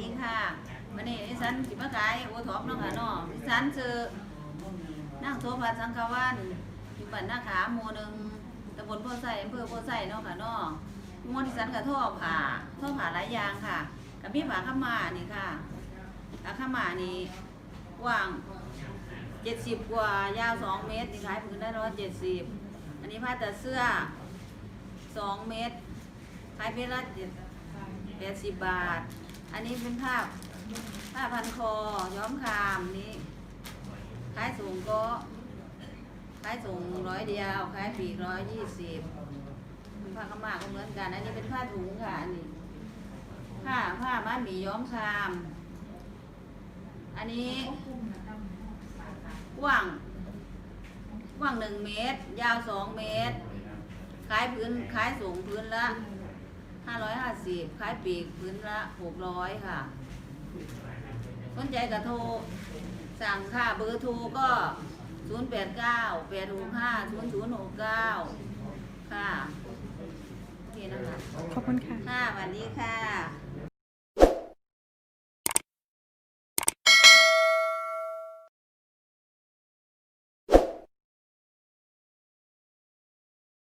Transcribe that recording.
ดีค่ะวันนี้ดิฉันสิมาขายโอท็อปเนาะค่ะเนาะดิฉันชื่อนั่งโทพันสังฆวันอยู่บ้านนาขาหมู่หนึ่งตำบลโพไซอำเภอโพไซเนาะค่ะเนาะมู่ดิฉันก็ท่อผ่าท่อผ่าหลายอย่างค่ะกับมีผ่าข้ามานี่ค่ะผ่าข้ามานี่กว้างเจ็ดสิบกว่ายาวสองเมตรนี่ขายผืนได้ร้อยเจ็ดสิบอันนี้ผ้าแต่เสื้อสองเมตรขายเพชรละเจ็ดแปดสิบบาท อันนี้เป็นผ้าผ้าพันคอย้อมคามนี้ขายสูงก็ขายสูงร้อยเดียวขายปีร้อยยี่สิบผ้าขาวมาก็เหมือนกัน อันนี้เป็นผ้าถุงค่ะอันนี้ผ้าผ้ามัดหมีย้อมคาม อันนี้กว้างกว้างหนึ่งเมตร ยาวสองเมตร ขายพื้นขายสูงพื้นละ ห้าร้อยห้าสิบขายปีกพื้นละหกร้อยค่ะ สนใจกระโทรสั่งค่ะเบอร์โทรก็ศูนย์แปดเก้าแปดหกห้าศูนย์ศูนย์หกเก้าค่ะ โอเคนะคะขอบคุณค่ะ ค่ะสวัสดีค่ะ